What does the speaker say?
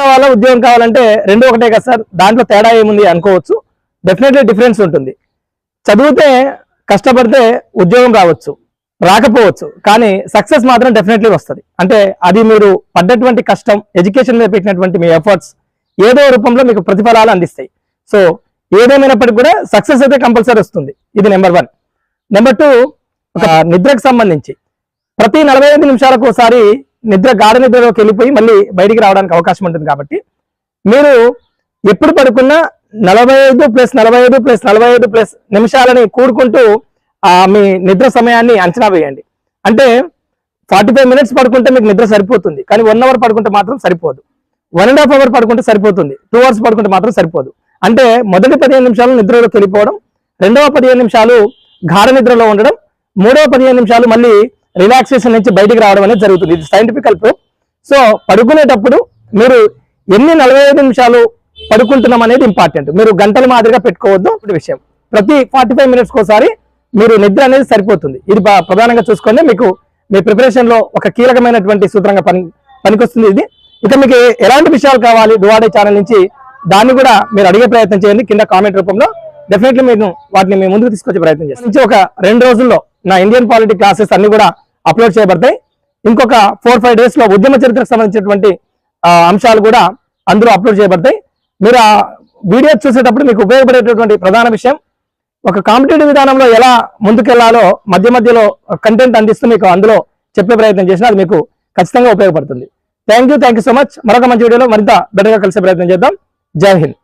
కావాలా ఉద్యోగం కావాలంటే రెండు ఒకటే కదా సార్. దాంట్లో తేడా ఏముంది అనుకోవచ్చు. డెఫినెట్లీ డిఫరెన్స్ ఉంటుంది. చదివితే కష్టపడితే ఉద్యోగం రావచ్చు రాకపోవచ్చు కానీ సక్సెస్ మాత్రం డెఫినెట్లీ వస్తుంది. అంటే అది మీరు పడ్డటువంటి కష్టం ఎడ్యుకేషన్ మీద పెట్టినటువంటి మీ ఎఫర్ట్స్ ఏదో రూపంలో మీకు ప్రతిఫలాలు అందిస్తాయి. సో ఏదేమైనప్పటికీ కూడా సక్సెస్ అయితే కంపల్సరీ వస్తుంది. ఇది నెంబర్ వన్ నెంబర్ టూ ఒక నిద్రకు సంబంధించి. ప్రతి నలభై ఐదు నిమిషాలకు ఒకసారి నిద్ర గాఢ నిద్రలోకి వెళ్ళిపోయి మళ్ళీ బయటికి రావడానికి అవకాశం ఉంటుంది కాబట్టి మీరు ఎప్పుడు పడుకున్నా నలభై ఐదు ప్లస్ నలభై ఐదు ప్లస్ నలభై ఐదు ప్లస్ నిమిషాలని కూడుకుంటూ ఆ మీ నిద్ర సమయాన్ని అంచనా వేయండి. అంటే ఫార్టీ ఫైవ్ మినిట్స్ పడుకుంటే మీకు నిద్ర సరిపోతుంది. కానీ వన్ అవర్ పడుకుంటే మాత్రం సరిపోదు. వన్ అండ్ హాఫ్ అవర్ పడుకుంటే సరిపోతుంది. టూ అవర్స్ పడుకుంటే మాత్రం సరిపోదు. అంటే మొదటి పదిహేను నిమిషాలు నిద్రలోకి వెళ్ళిపోవడం రెండవ పదిహేను నిమిషాలు గాఢ నిద్రలో ఉండడం మూడవ పదిహేను నిమిషాలు మళ్ళీ రిలాక్సేషన్ నుంచి బయటికి రావడం అనేది జరుగుతుంది. ఇది సైంటిఫికల్ ప్రూఫ్ సో పడుకునేటప్పుడు మీరు ఎన్ని నలభై ఐదు నిమిషాలు పడుకుంటున్నాం అనేది ఇంపార్టెంట్ మీరు గంటల మాదిరిగా పెట్టుకోవద్దు విషయం. ప్రతి ఫార్టీ ఫైవ్ మినిట్స్ ఒకసారి మీరు నిద్ర అనేది సరిపోతుంది. ఇది ప్రధానంగా చూసుకొని మీకు మీ ప్రిపరేషన్లో ఒక కీలకమైనటువంటి సూత్రంగా పని పనికొస్తుంది ఇది. ఇక మీకు ఎలాంటి విషయాలు కావాలి? డువాడే ఛానల్ నుంచి దాన్ని కూడా మీరు అడిగే ప్రయత్నం చేయండి. కింద కామెంట్ రూపంలో డెఫినెట్లీ మీరు వాటిని మీ ముందుకు తీసుకొచ్చే ప్రయత్నం చేస్తాను ఒక రెండు రోజుల్లో నా ఇండియన్ పాలిటీ క్లాసెస్ అన్ని కూడా అప్లోడ్ చేయబడతాయి. ఇంకొక ఫోర్ ఫైవ్ డేస్లో ఉద్యమ చరిత్రకు సంబంధించినటువంటి అంశాలు కూడా అందులో అప్లోడ్ చేయబడతాయి. మీరు ఆ వీడియో చూసేటప్పుడు మీకు ఉపయోగపడేటటువంటి ప్రధాన విషయం ఒక కాంపిటేటివ్ విధానంలో ఎలా ముందుకెళ్ళాలో మధ్య మధ్యలో కంటెంట్ అందిస్తూ మీకు అందులో చెప్పే ప్రయత్నం చేసినా అది మీకు ఖచ్చితంగా ఉపయోగపడుతుంది. Thank you thank you so much మరొక మంచి వీడియోలో మరింత బెటర్గా కలిసే ప్రయత్నం చేద్దాం. జై హింద్.